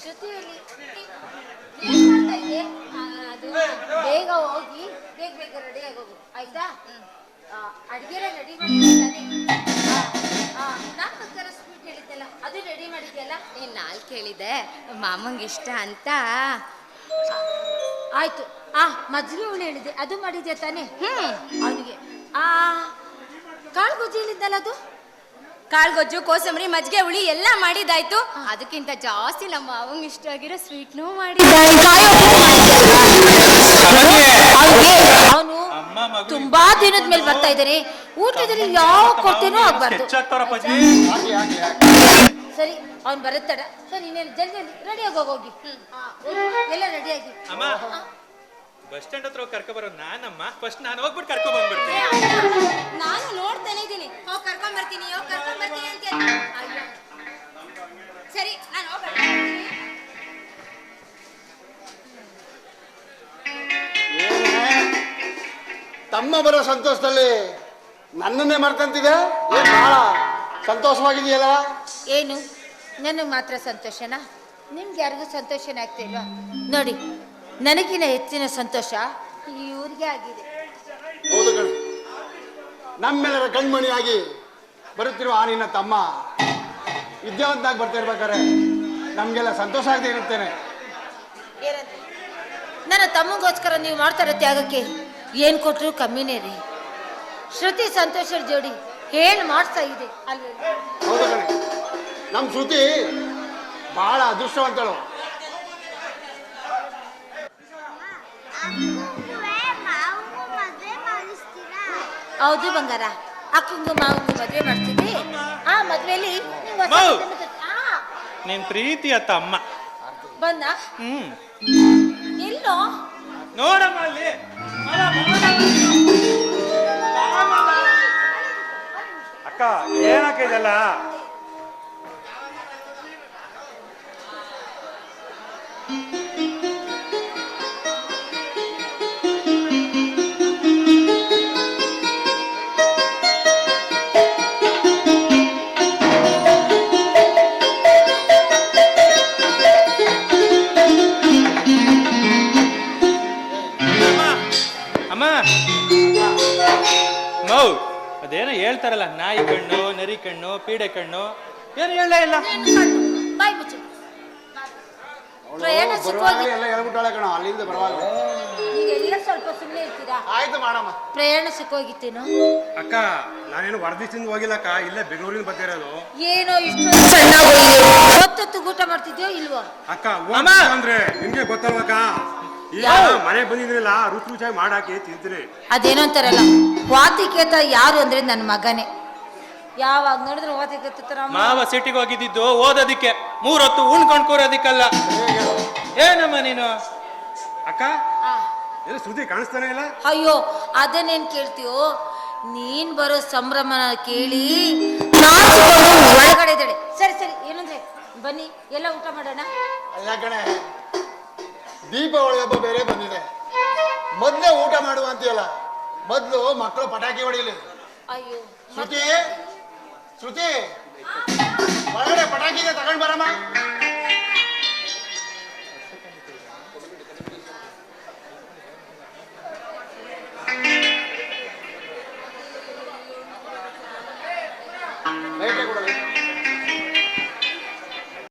ಶ್ರುತಿಯಲ್ಲಿ ಅದು ಬೇಗ ಹೋಗಿ ಬೇಗ ಬೇಗ ರೆಡಿ ಆಗೋಗು ಆಯ್ತಾ ಅಡಿಗೆಲ್ಲ ರೆಡಿ ನಾಲ್ಕು ಥರ ಸ್ವೀಟ್ ಹೇಳಿದ್ದಲ್ಲ ಅದು ರೆಡಿ ಮಾಡಿದ್ಯಲ್ಲ ನೀನು ನಾಲ್ಕು ಕೇಳಿದೆ ಮಾಮಂಗೆ ಇಷ್ಟ ಅಂತ ಆಯ್ತು ಆ ಮಜ್ಜಿಗೆ ಹುಳಿ ಹೇಳಿದೆ ಅದು ಮಾಡಿದ್ಯಾ ತಾನೇ ಹ್ಞೂ ಅವನಿಗೆ ಆ ಕಾಳು ಗೊಜ್ಜಿ ಹೇಳಿದ್ದಲ್ಲ ಅದು ಕಾಳ್ಗೊಜ್ಜು ಕೋಸಂಬರಿ ಮಜ್ಜಿಗೆ ಹುಳಿ ಎಲ್ಲ ಮಾಡಿದಾಯ್ತು ಅದಕ್ಕಿಂತ ಜಾಸ್ತಿ ನಮ್ಮ ಅವಂಗ ಇಷ್ಟ ಆಗಿರೋ ಸ್ವೀಟ್ನೂ ಅವನು ಅಮ್ಮ ಮಗು ತುಂಬಾ ದಿನದ ಮೇಲೆ ಬರ್ತಾ ಇದ್ದಾನೆ ಊಟದಲ್ಲಿ ಯಾವ ಕೊಟ್ಟೆನೂ ಆಗ್ಬಾರ್ದು ಸರಿ ಅವ್ನು ಬರುತ್ತಾಡ ಸರಿ ಇನ್ನೇನು ಜಲ್ದಿ ಜಲ್ದಿ ರೆಡಿಯಾಗಿ ಹೋಗಿ. ಎಲ್ಲ ರೆಡಿಯಾಗಿ ಅಮ್ಮ ಬಸ್ ಸ್ಟ್ಯಾಂಡ್ ಹತ್ರ ಹೋಗಿ ಕರ್ಕೊ ಬರೋದು ನಾನಮ್ಮ. ಫಸ್ಟ್ ನಾನು ಹೋಗ್ಬಿಟ್ಟು ಕರ್ಕೊ ಬಂದ್ಬಿಡ್ತೀನಿ. ನಾನು ನೋಡ್ತಾನೆ ಇದ್ದೀನಿ. ಹೋಗಿ ಕರ್ಕೊಂಡ್ ಬರ್ತೀನಿ ಹೋಗಿ ಕರ್ಕೊಂಡ್ ತಮ್ಮ ಬರೋ ಸಂತೋಷದಲ್ಲಿ ನನ್ನನ್ನೇ ಮರ್ತಂತಿದೆ ಏನ್ ಬಹಳ ಸಂತೋಷವಾಗಿದೆಯಲ್ಲ? ಏನು? ನನಗೆ ಮಾತ್ರ ಸಂತೋಷನಾ? ನಿಮ್ಗೆ ಯಾರಿಗೂ ಸಂತೋಷನೇ ಆಗ್ತಿಲ್ವಾ? ನೋಡಿ ನನಗಿನ ಹೆಚ್ಚಿನ ಸಂತೋಷ ಇವ್ರಿಗೆ ಆಗಿದೆ. ಹೌದು ಕಣೆ. ನಮ್ಮೆಲ್ಲರ ಕಣ್ಮಣಿಯಾಗಿ ಬರುತ್ತಿರುವ ಆ ನಿನ್ನ ತಮ್ಮ ವಿದ್ಯಾವಂತಾಗಿ ಬರ್ತಾ ಇರ್ಬೇಕಾರೆ ನಮಗೆಲ್ಲ ಸಂತೋಷ ಆಗದೆ ಇರುತ್ತೇನೆ. ಏನಂತ? ನನ್ನ ತಮ್ಮಗೋಸ್ಕರ ನೀವು ಮಾಡ್ತಾರೋ ತ್ಯಾಗಕ್ಕೆ ಏನು ಕೊಟ್ಟರು ಕಮ್ಮಿನೇ ರೀ. ಶ್ರುತಿ ಸಂತೋಷರ ಜೋಡಿ ಹೇಳಿ ಮಾಡ್ತಾ ಇದೆ ಅಲ್ಲಿ? ಹೌದು ಕಣೆ. ನಮ್ಮ ಶ್ರುತಿ ಬಹಳ ಅದೃಷ್ಟವಂತಳು. ಹೌದು ಬಂಗಾರ. ಅಕ್ಕಂಗು ಮಾವಂಗು ಮದುವೆ ಮಾಡ್ತೀವಿ. ಆ ಮದ್ವೆಲಿ ಮಾವು. ನಿನ್ ಪ್ರೀತಿಯ ತಮ್ಮ. ಬಂದ? ಹ್ಮ್. ಎಲ್ಲೋ? ನೋಡಮ್ಮ ಅಲ್ಲಿ ಅಕ್ಕ ಏನಕ್ಕ ಇದೆಲ್ಲ? ಅಮ್ಮ ಅಮ್ಮ ಮೌ ಅದೇನೋ ಹೇಳ್ತಾರಲ್ಲ ನಾಯಿ ಕಣ್ಣು ನರಿ ಕಣ್ಣು ಪೀಡೆ ಕಣ್ಣು ಏನು ಹೇಳಲೇ ಇಲ್ಲ? ಬಾಯ್ ಮುಚ್ಚು ಪ್ರಯಾಣ ಸುಖವಾಗಿ ಎಲ್ಲ ಹೇಳ್ಬಿಟ್ಟಾಳೆ ಕಣ ಅಲ್ಲಿಂದ ಬರುವಾಗ ನೀವೆಲ್ಲ ಸ್ವಲ್ಪ ಸುಮ್ಮನೆ ಇರ್ತೀರಾ? ಆಯ್ತು ಮಾಡಮ್ಮ. ಪ್ರಯಾಣ ಸುಖವಾಗಿತ್ತೇನೋ ಅಕ್ಕ ನಾನೇನು ಹೊರದೇಶದಿಂದ ಹೋಗಿಲ್ಲಕ್ಕ ಇಲ್ಲೇ ಬೆಂಗಳೂರಿಂದ ಬರ್ತಿರೋದು. ಏನೋ ಇಷ್ಟು ಚೆನ್ನಾಗಿ ಹೊತ್ತೊತ್ತು ಊಟ ಮಾಡ್ತಿದ್ಯೋ ಇಲ್ವೋ? ಅಕ್ಕ ಅಂದ್ರೆ ನಿಮ್ಗೆ ಗೊತ್ತಲ್ವಕ್ಕ ಈಗ ಮನೆ ಬಂದಿದ್ರಲ್ಲ ರುಚಿ ರುಚಿಯಾಗಿ ಮಾಡಾಕೆ ತಿಂತೀನಿ. ಅದೇನೋ ಅಂತಾರಲ್ಲ ವಾತಿಕೇತ ಯಾರು ಅಂದ್ರೆ ನನ್ನ ಮಗನೇ. ಯಾವಾಗ ನೋಡಿದ್ರೆ ವಾತಿಕೇತ ಮಾವ ಸಿಟಿಗೆ ಹೋಗಿದ್ದಿದ್ದು ಓದೋದಿಕ್ಕೆ. ಮೂರೊತ್ತು ಉಣ್ಕೊಂಡ್ ಕೂರೋದಿಕ್ಕಲ್ಲ. ಏನಮ್ಮ ನೀನು? ಅಕ್ಕ? ಆ, ಏನು ಸುದ್ದಿ ಕಾಣಿಸ್ತಾನೆ ಇಲ್ಲ? ಅಯ್ಯೋ ಅದನ್ನೇನ್ ಕೇಳ್ತೀಯೋ? ನೀನ್ ಬರೋ ಸಂಭ್ರಮನ ಕೇಳಿ ನಾಚಿಕೊಂಡು ಒಳಗಡೆ ಇದ್ದಾಳೆ ಸರಿ ಸರಿ ಏನಂದ್ರೆ? ಬನ್ನಿ ಎಲ್ಲ ಊಟ ಮಾಡೋಣ? ಅಲ್ಲ ಕಣೆ ದೀಪಾವಳಿ ಹಬ್ಬ ಬೇರೆ ಬಂದಿದೆ. ಮೊದಲೇ ಊಟ ಮಾಡುವ ಅಂತೀಯಲ್ಲ ಮೊದ್ಲು ಮಕ್ಕಳು ಪಟಾಕಿ ಹೊಡಿಲಿ. ಶ್ರುತಿ ಶ್ರುತಿ ಒಳಗಡೆ ಪಟಾಕಿ